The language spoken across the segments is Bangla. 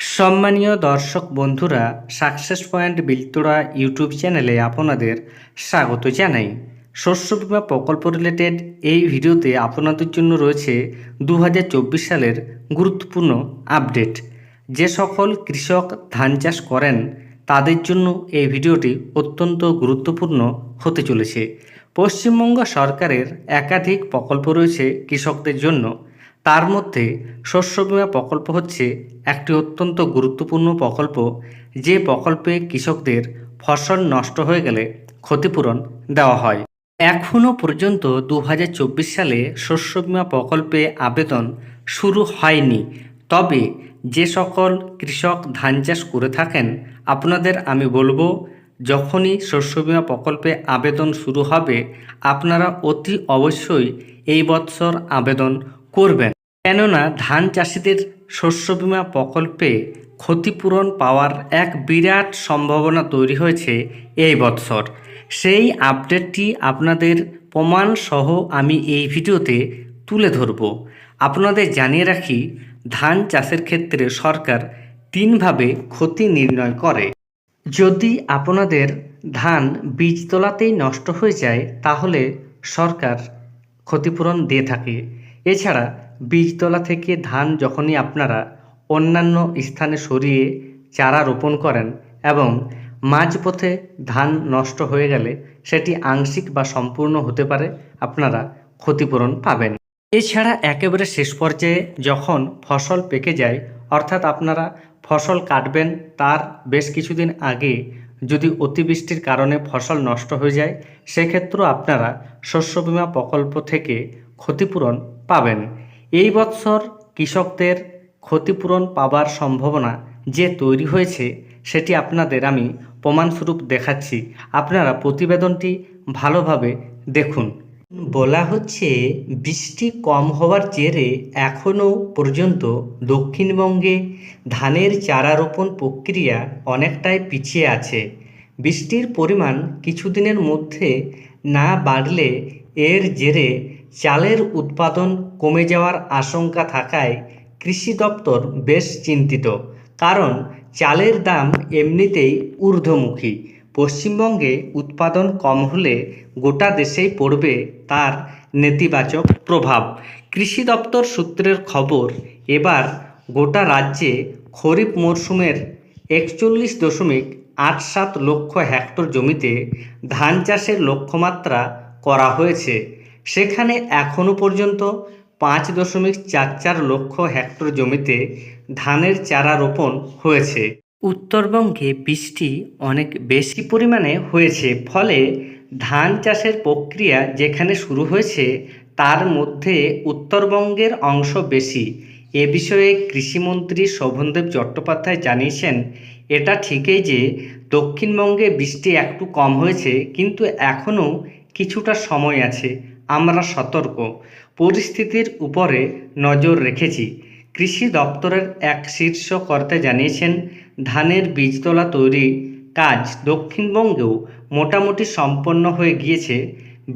সম্মানীয় দর্শক বন্ধুরা সাকসেস পয়েন্ট বিলতোড়া ইউটিউব চ্যানেলে আপনাদের স্বাগত জানাই। শস্য বীমা প্রকল্প রিলেটেড এই ভিডিওতে আপনাদের জন্য রয়েছে দু হাজার চব্বিশ সালের গুরুত্বপূর্ণ আপডেট যে সকল কৃষক ধান চাষ করেন, তাদের জন্য এই ভিডিওটি অত্যন্ত গুরুত্বপূর্ণ হতে চলেছে। পশ্চিমবঙ্গ সরকারের একাধিক প্রকল্প রয়েছে কৃষকদের জন্য। তার মধ্যে শস্য বীমা প্রকল্প হচ্ছে একটি অত্যন্ত গুরুত্বপূর্ণ প্রকল্প যে প্রকল্পে কৃষকদের ফসল নষ্ট হয়ে গেলে ক্ষতিপূরণ দেওয়া হয়। এখনও পর্যন্ত দু হাজার চব্বিশ সালে শস্য বীমা প্রকল্পে আবেদন শুরু হয়নি। তবে যে সকল কৃষক ধান চাষ করে থাকেন, আপনাদের আমি বলব, যখনই শস্য বীমা প্রকল্পে আবেদন শুরু হবে, আপনারা অতি অবশ্যই এই বৎসর আবেদন করবেন। কেননা ধান চাষিদের শস্য বীমা প্রকল্পে ক্ষতিপূরণ পাওয়ার এক বিরাট সম্ভাবনা তৈরি হয়েছে এই বৎসর। সেই আপডেটটি আপনাদের প্রমাণ সহ আমি এই ভিডিওতে তুলে ধরব। আপনাদের জানিয়ে রাখি, ধান চাষের ক্ষেত্রে সরকার তিনভাবে ক্ষতি নির্ণয় করে। যদি আপনাদের ধান বীজতলাতেই নষ্ট হয়ে যায়, তাহলে সরকার ক্ষতিপূরণ দিয়ে থাকে। এছাড়া বীজতলা থেকে ধান যখনই আপনারা অন্যান্য স্থানে সরিয়ে চারা রোপণ করেন এবং মাঝপথে ধান নষ্ট হয়ে গেলে সেটি আংশিক বা সম্পূর্ণ হতে পারে, আপনারা ক্ষতিপূরণ পাবেন। এছাড়া একেবারে শেষ পর্যায়ে যখন ফসল পেকে যায়, অর্থাৎ আপনারা ফসল কাটবেন তার বেশ কিছুদিন আগে যদি অতিবৃষ্টির কারণে ফসল নষ্ট হয়ে যায়, সেক্ষেত্রেও আপনারা শস্য বিমা প্রকল্প থেকে ক্ষতিপূরণ পাবেন। এই বৎসর কৃষকদের ক্ষতিপূরণ পাবার সম্ভাবনা যে তৈরি হয়েছে, সেটি আপনাদের আমি প্রমাণস্বরূপ দেখাচ্ছি। আপনারা প্রতিবেদনটি ভালোভাবে দেখুন। বলা হচ্ছে, বৃষ্টি কম হওয়ার জেরে এখনও পর্যন্ত দক্ষিণবঙ্গে ধানের চারা রোপণ প্রক্রিয়া অনেকটাই পিছিয়ে আছে। বৃষ্টির পরিমাণ কিছুদিনের মধ্যে না বাড়লে এর জেরে চালের উৎপাদন কমে যাওয়ার আশঙ্কা থাকায় কৃষি দপ্তর বেশ চিন্তিত, কারণ চালের দাম এমনিতেই ঊর্ধ্বমুখী। পশ্চিমবঙ্গে উৎপাদন কম হলে গোটা দেশেই পড়বে তার নেতিবাচক প্রভাব। কৃষি দপ্তর সূত্রের খবর, এবার গোটা রাজ্যে খরিফ মরশুমের একচল্লিশ দশমিক আট সাত লক্ষ হেক্টর জমিতে ধান চাষের লক্ষ্যমাত্রা করা হয়েছে। সেখানে এখনও পর্যন্ত পাঁচ দশমিক চার চার লক্ষ হেক্টর জমিতে ধানের চারা রোপণ হয়েছে। উত্তরবঙ্গে বৃষ্টি অনেক বেশি পরিমাণে হয়েছে, ফলে ধান চাষের প্রক্রিয়া যেখানে শুরু হয়েছে, তার মধ্যে উত্তরবঙ্গের অংশ বেশি। এ বিষয়ে কৃষিমন্ত্রী শোভনদেব চট্টোপাধ্যায় জানিয়েছেন, এটা ঠিকই যে দক্ষিণবঙ্গে বৃষ্টি একটু কম হয়েছে, কিন্তু এখনও কিছুটা সময় আছে। আমরা সতর্ক। পরিস্থিতির উপরে নজর রেখেছি। কৃষি দপ্তরের এক শীর্ষ কর্তা জানিয়েছেন, ধানের বীজতলা তৈরি কাজ দক্ষিণবঙ্গেও মোটামুটি সম্পন্ন হয়ে গিয়েছে।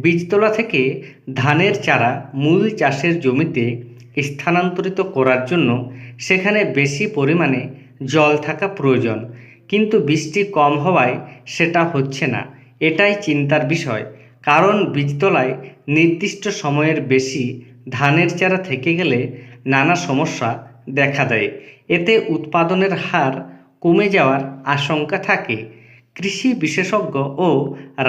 বীজতলা থেকে ধানের চারা মূল চাষের জমিতে স্থানান্তরিত করার জন্য সেখানে বেশি পরিমাণে জল থাকা প্রয়োজন। কিন্তু বৃষ্টি কম হওয়ায় সেটা হচ্ছে না। এটাই চিন্তার বিষয়। কারণ বীজতলায় নির্দিষ্ট সময়ের বেশি ধানের চারা থেকে গেলে নানা সমস্যা দেখা দেয়। এতে উৎপাদনের হার কমে যাওয়ার আশঙ্কা থাকে। কৃষি বিশেষজ্ঞ ও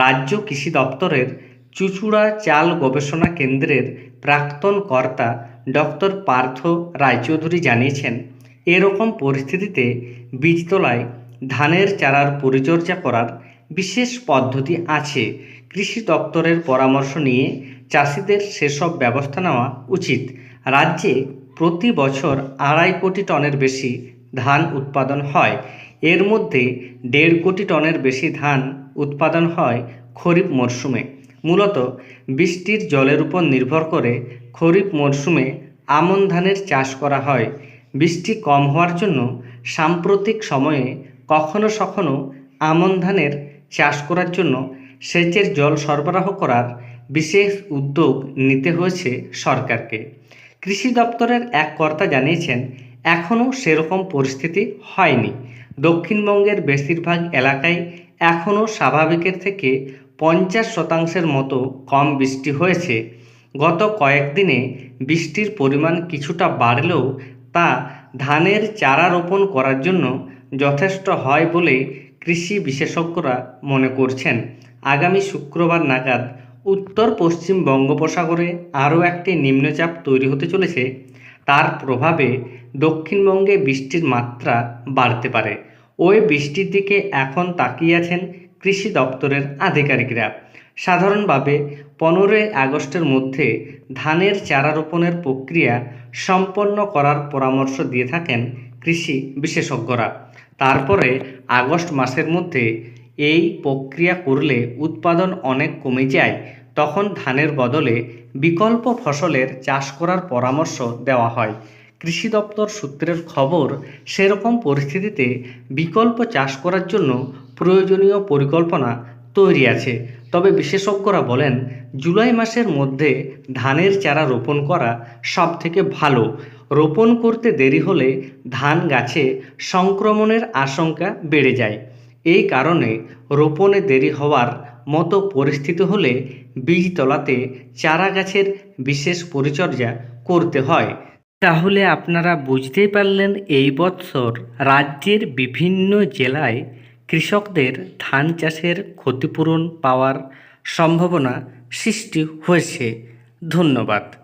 রাজ্য কৃষি দপ্তরের চুচুড়া চাল গবেষণা কেন্দ্রের প্রাক্তন কর্তা ডক্টর পার্থ রায়চৌধুরী জানিয়েছেন, এরকম পরিস্থিতিতে বীজতলায় ধানের চারার পরিচর্যা করার বিশেষ পদ্ধতি আছে। কৃষি দপ্তরের পরামর্শ নিয়ে চাষিদের সেসব ব্যবস্থা নেওয়া উচিত। রাজ্যে প্রতি বছর আড়াই কোটি টনের বেশি ধান উৎপাদন হয়। এর মধ্যে দেড় কোটি টনের বেশি ধান উৎপাদন হয় খরিফ মরশুমে। মূলত বৃষ্টির জলের উপর নির্ভর করে খরিফ মরশুমে আমন ধানের চাষ করা হয়। বৃষ্টি কম হওয়ার জন্য সাম্প্রতিক সময়ে কখনো সখনো আমন ধানের চাষ করার জন্য সেচের জল সরবরাহ করার বিশেষ উদ্যোগ নিতে হয়েছে সরকারকে। কৃষি দপ্তরের এক কর্তা জানিয়েছেন, এখনও সেরকম পরিস্থিতি হয়নি। দক্ষিণবঙ্গের বেশিরভাগ এলাকায় এখনও স্বাভাবিকের থেকে পঞ্চাশ শতাংশের মতো কম বৃষ্টি হয়েছে। গত কয়েকদিনে বৃষ্টির পরিমাণ কিছুটা বাড়লেও তা ধানের চারা রোপণ করার জন্য যথেষ্ট হয় বলে কৃষি বিশেষজ্ঞরা মনে করছেন। আগামী শুক্রবার নাগাদ উত্তর পশ্চিম বঙ্গোপসাগরে আরও একটি নিম্নচাপ তৈরি হতে চলেছে। তার প্রভাবে দক্ষিণবঙ্গে বৃষ্টির মাত্রা বাড়তে পারে। ওই বৃষ্টির দিকে এখন তাকিয়ে আছেন কৃষি দপ্তরের আধিকারিকরা। সাধারণভাবে পনেরোই আগস্টের মধ্যে ধানের চারা রোপণের প্রক্রিয়া সম্পন্ন করার পরামর্শ দিয়ে থাকেন কৃষি বিশেষজ্ঞরা। তারপরে আগস্ট মাসের মধ্যে এই প্রক্রিয়া করলে উৎপাদন অনেক কমে যায়, তখন ধানের বদলে বিকল্প ফসলের চাষ করার পরামর্শ দেওয়া হয়। কৃষি দপ্তর সূত্রের খবর, সেরকম পরিস্থিতিতে বিকল্প চাষ করার জন্য প্রয়োজনীয় পরিকল্পনা তৈরি আছে। তবে বিশেষজ্ঞরা বলেন, জুলাই মাসের মধ্যে ধানের চারা রোপণ করা সব থেকে ভালো। রোপণ করতে দেরি হলে ধান গাছে সংক্রমণের আশঙ্কা বেড়ে যায়। এই কারণে রোপণে দেরি হওয়ার মতো পরিস্থিতি হলে বীজতলাতে চারা গাছের বিশেষ পরিচর্যা করতে হয়। তাহলে আপনারা বুঝতেই পারলেন এই বৎসর রাজ্যের বিভিন্ন জেলায় কৃষকদের ধান চাষের ক্ষতিপূরণ পাওয়ার সম্ভাবনা সৃষ্টি হয়েছে। ধন্যবাদ।